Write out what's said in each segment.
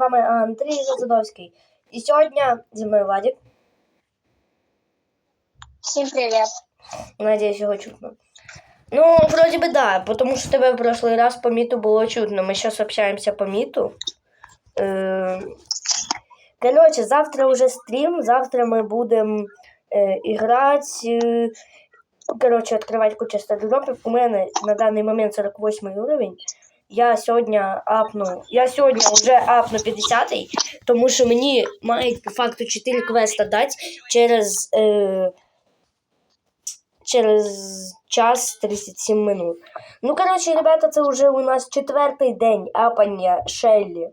вами Андрій Задовський. І сьогодні зі мною Владик. Всем привет. Надіюсь, його чутно. Ну, вроде бы да, потому что тебе в прошлый раз по миту было чутно. Мы сейчас общаемся по миту. Э, Короче, завтра уже стрим, завтра мы будем э, играть, э, короче, открывать кучу стардропів. У мене на даний момент 48 уровень. Я сьогодні апну, я сьогодні вже апну 50 тому що мені мають по факту 4 квеста дати через, е, через час 37 минут. Ну, коротше, ребята, це вже у нас четвертий день апання Шеллі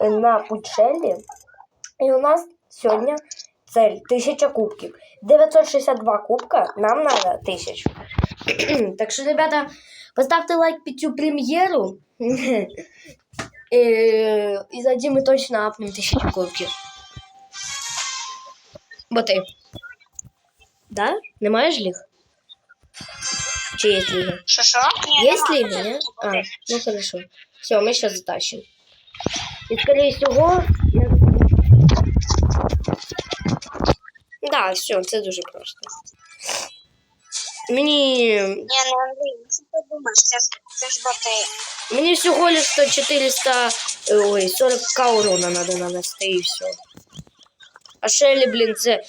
е, на путь Шеллі. І у нас сьогодні цель 1000 кубків. 962 кубка, нам треба 1000. так що, ребята, поставте лайк під цю прем'єру. І, і тоді ми точно апнемо 1000 кубків. Бо ти. Да? Не маєш ліг? Чи є ліга? Шо-шо? Есть лига, не? А, ну хорошо. Все, мы сейчас затащим. И скорее всего, Да, все, це дуже просто. Мені, Не, ну Андрій, ну що ти думаєш? Це, це ж боти. мені всього лиш 100 400, е, ой, 40 к урона надо нанести і все. А Шелі, блін, це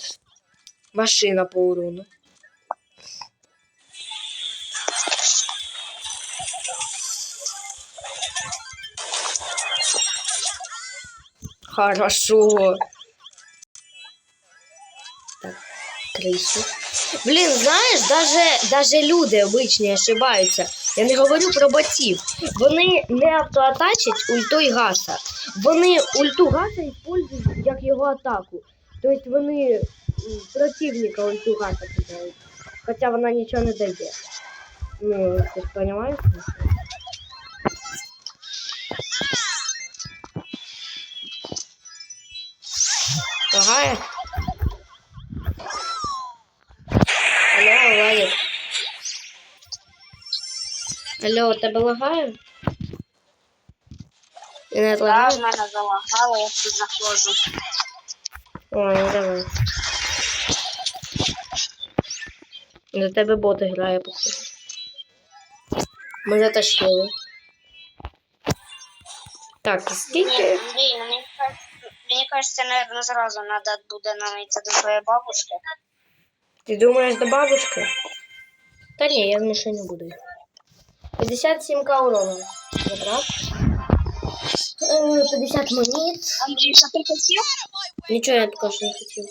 машина по урону. Хорошо. Крысу. Блин, знаєш, даже, даже люди обичні ошибаються. Я не говорю про ботів. Вони не автоатачать ульту і гаса. Вони ульту гаса использують як його атаку. Тобто вони противника ульту гаса кидають. Хоча вона нічого не дає. Ну, ти ж розумієш? Лагає? Алло, Владик. Алло, тебе лагає? Не Да, в мене залагало, я тут заходжу. Ой, ну давай. До тебе бот грає, походу. Ми затащили. Так, Ні, скільки? Ну, мені кажется, мені кажется, наверное, зразу надо буде навіть до своєї бабушки. Ти думаєш до бабушки? Та ні, я в не буду. 57 к урона. Забрав. Е, 50 монет. Андрій, що ти хотів? Нічого я також не хотів.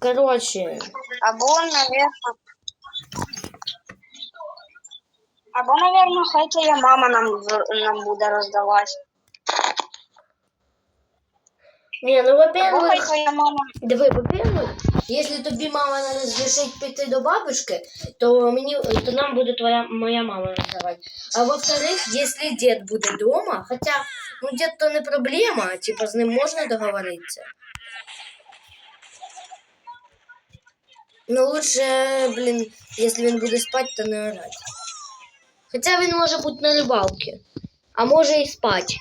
Короче, Або, наверное, або, наверное, хай твоя мама нам, в- нам буде роздавати. не, ну Або хай во-первых, твоя мама Диви, во-первых, якщо тобі мама не розрішить піти до бабушки, то мені то нам буде твоя моя мама роздавати. А во-вторых, якщо дід буде вдома, хоча ну дід то не проблема, типа з ним можна договоритися. Ну лучше, блін, якщо він буде спати, то не орати. Хоча він може бути на рибалці, а може і спати.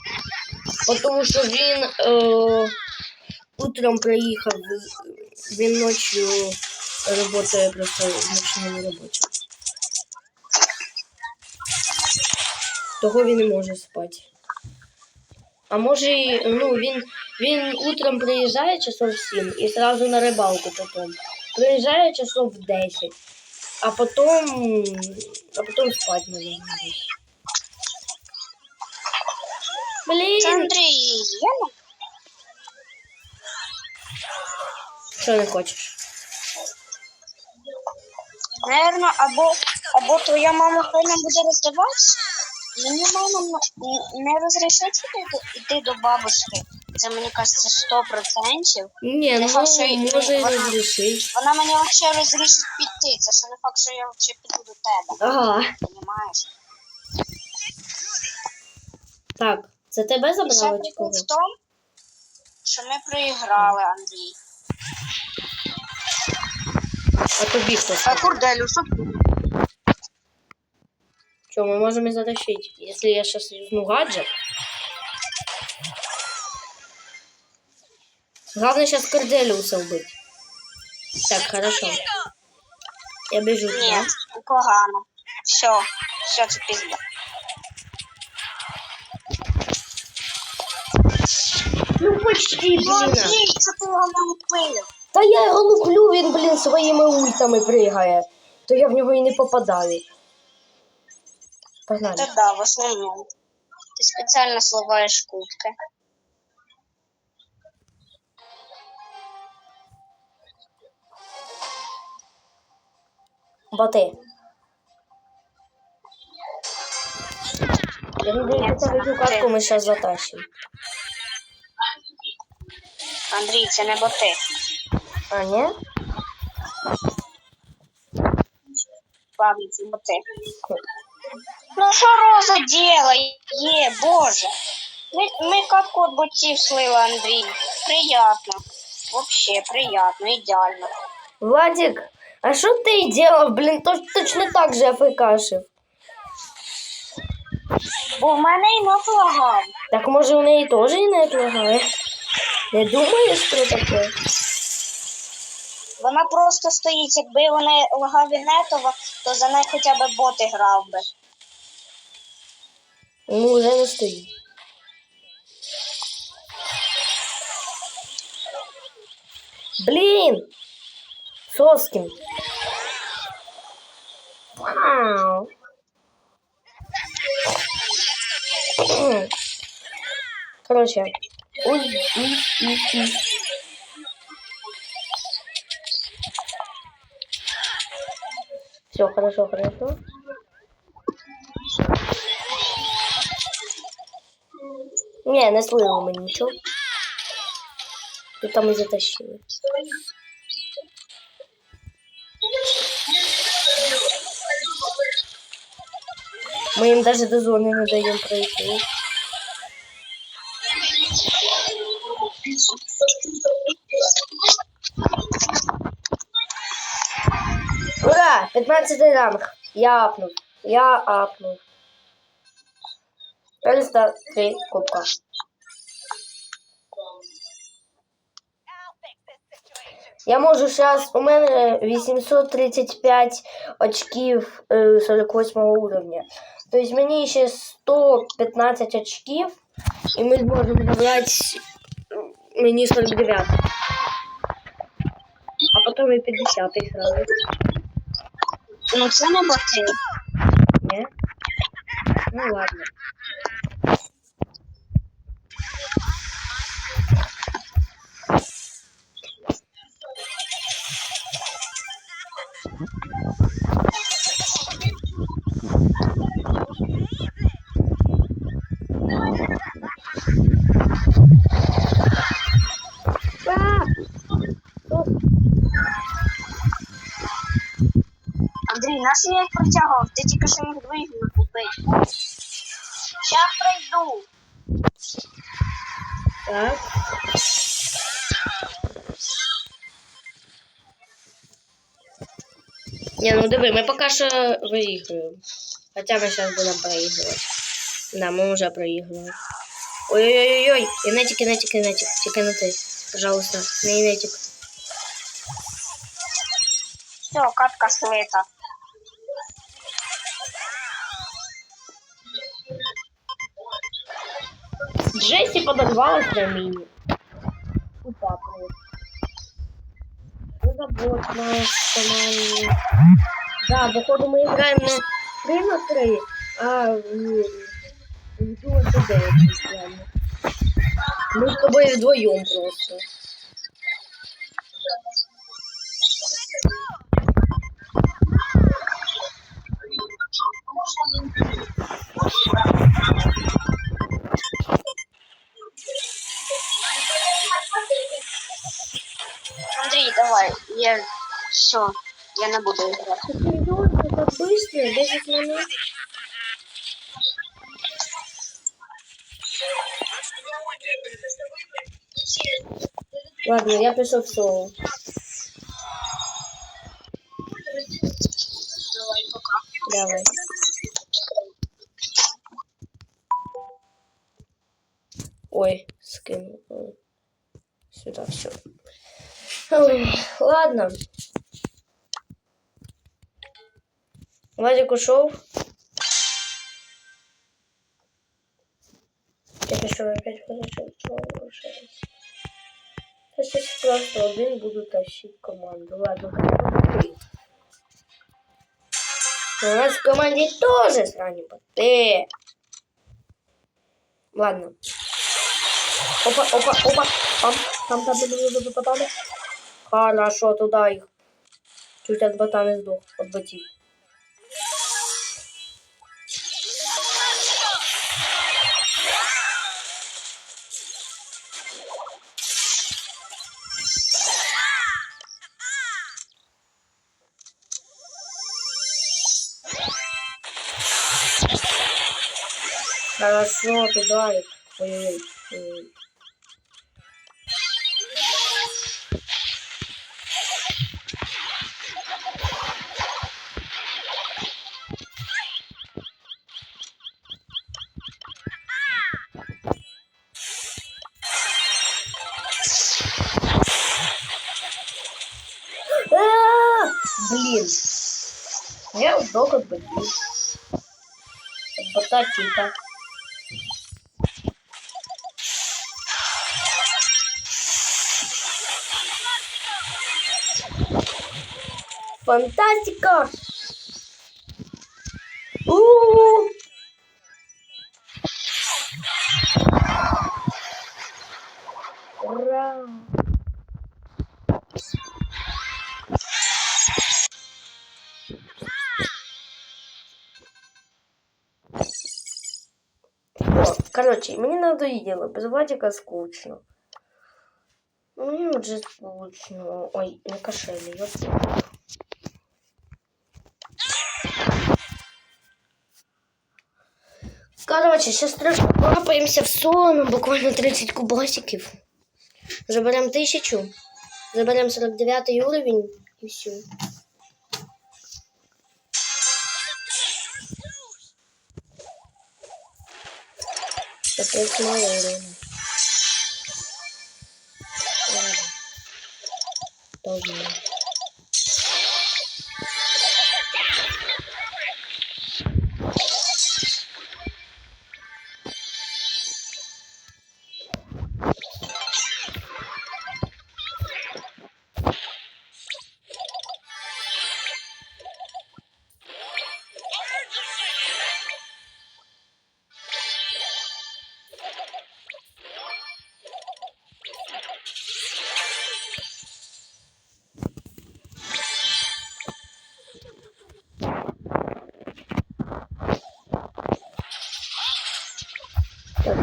Тому що він. Е утром приїхав, він ночью працює просто в ночному робочі. Того він не може спати. А може, ну, він, він утром приїжджає часов в 7 і одразу на рибалку потім. Приїжджає часов в 10, а потім, а потім спать наверное. десь. Блін, Андрій, є що не хочеш? Наверно, або, або твоя мама хай нам буде роздавати. Мені мама не розрішить йти, до бабушки. Це мені кажеться 100%. Ні, ну Нехай ще й- може вона- розрішить. Вона мені взагалі розрішить піти. Це ще не факт, що я взагалі піду до тебе. Ага. Понімаєш? Так, це тебе забрали чи кого? в тому, що ми проіграли, Андрій. А тобі хто А курделю, що Что, мы можем и затащить, если я сейчас юзну гаджет. Главное сейчас Корделиуса убить. Так, хорошо. Я бежу Ні, погано. Все, все, це пізда. Та я його луплю, він, блін, своїми ультами пригає. То я в нього і не попадаю. Погнали. Та да, в основному. Ти спеціально сливаєш кутки. Боти. Я думаю, что эту катку мы сейчас затащим. Андрій, це не боти. А, не? Ладно, це боти. Ну що Роза делає? Є, боже. Ми, ми катку от ботів слили, Андрій. Приятно. Вообще, приятно, ідеально. Владик, а что ты делал, блин, то, точно так же африкашив. Бо в мене і нафлагав. Так може у неї теж і не лагає? Не думаєш про таке? Вона просто стоїть, якби вони лагаві нетова, то за неї хоча б боти грав би. Ну, вже не стоїть. Блін! Соскін. Вау. Короче. Ой, ой, ой, ой. Все, хорошо, хорошо. Не, не слили ми нічого. І там і затащили. Ми їм навіть до зони не даємо пройти. 15 ранг. Я апнув. Я апнув. 303 кубка. Я можу зараз, у мене 835 очків е, 48 уровня. Тобто мені ще 115 очків, і ми зможемо набрати е, мені 49. А потім і 50 сразу. Ну це не боти. Не? Ну ладно. А! Нас я їх протягував, ти тільки що їх двоїх не купив. Щас прийду. Так. Не, ну диви, ми поки що виіграємо. Хоча ми зараз будемо проігрувати. Да, ми вже проіграли. Ой-ой-ой-ой, інетик, інетик, інетик. Тільки не ти. Пожалуйста, не інетик. Все, катка слита. Джесси подорвалась на мини. Тупа просто. Беззаботно, командный. Да, походу мы играем на 3 на 3, а в, в дуо ТД реально. Мы с тобой вдвоем просто. я все, я не буду играть. Серьезно, так быстро, 10. Ладно, я пришел в соло. Давай. Ой, ладно. Вадик ушел. Я пишу опять возвращаться. Я сейчас просто один буду тащить команду. Ладно, как ты. У нас в команде тоже срани боты. Ладно. Опа, опа, опа. Там, там, там, там, там, там, там. Хорошо, туда их. Чуть от бота не сдох, от ботів. Хорошо, туда их. Ой-ой-ой. Я сдох от боги. От бота кита. Фантастика! Короче, мне надоело, без Владика скучно. Мне уже скучно. Ой, не кошель, ёпта. Короче, сейчас трошки лапаемся в сон, буквально 30 кубасиків. Заберем тисячу, заберем 49 уровень і все. Опять мало уровня. Ладно. Должно. Так,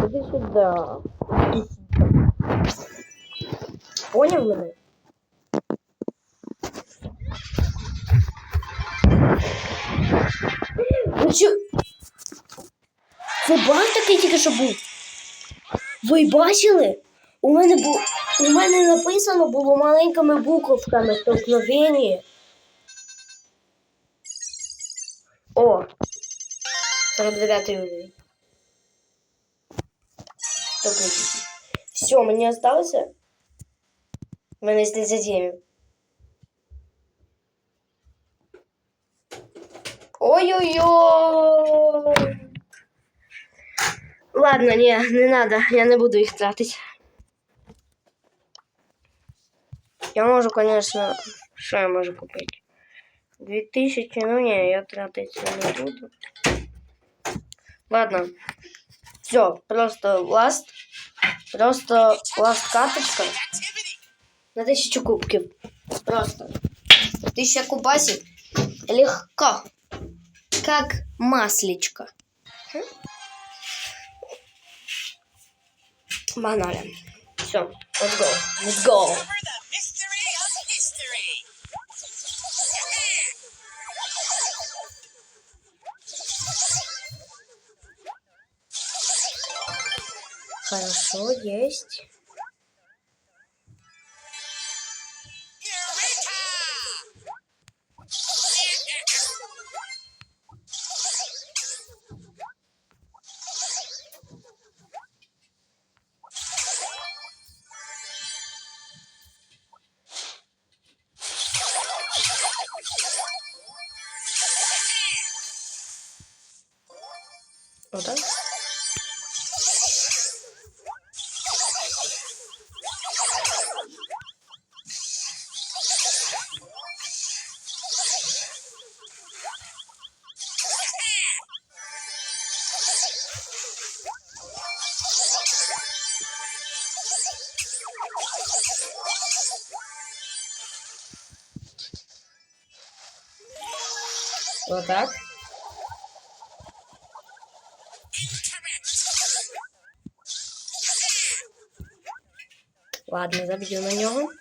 іди сюди. Поняв мене? Ну чо? Це баг такий тільки що був. Ви бачили? У мене бу... у мене написано було маленькими буковками столкновення. О! 49 уровень. Все, осталося. У мене є 37. Ой-ой-ой. Ладно, не, не надо, я не буду їх тратити. Я можу, конечно, що я можу купити? 2000, ну не, я тратити не буду. Ладно. Все, просто ласт. Просто ласт карточка на тысячу кубків. Просто. Тысяча кубасик. Легко. Как маслечко. Хм? Погнали. Все, let's go. Let's go. Хорошо, есть. Oder? Отак. так Ладно, заб'ю на нього.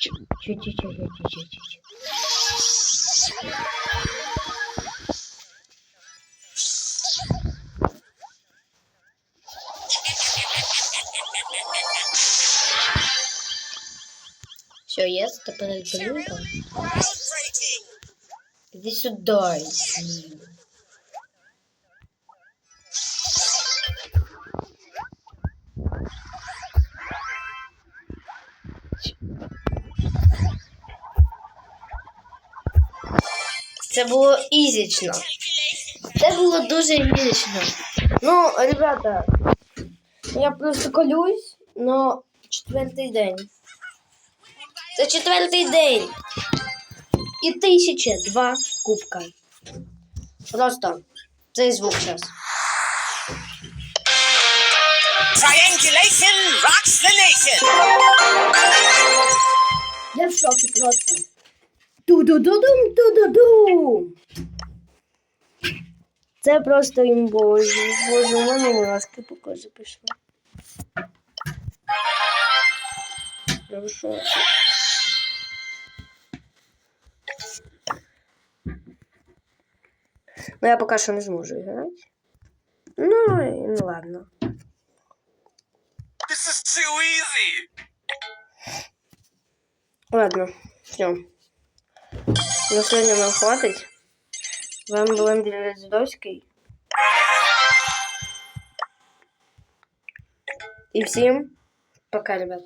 Чуть-чуть-чуть-чуть-чуть-чуть. Є, тепер блінка. Groundbreaking. Иди сюда. иди. Це було ізічно. Це було дуже ізічно. Ну, ребята, я просто колюсь, но четвертий день. Це четвертий день. І тисяча два кубка. Просто цей звук зараз. Triangulation rocks the nation. Я в шокі просто. Ту-ду-ду-дум, ту-ду-дум. Це просто імбовий звук. Боже, у мене мурашки по кожі пішли. Я Ну, я поки що не зможу грати. Ну, і ну ладно. This is too easy. Ладно, все. На сьогодні нам хватить. Вам був Андрій Роздовський. І всім пока, ребят.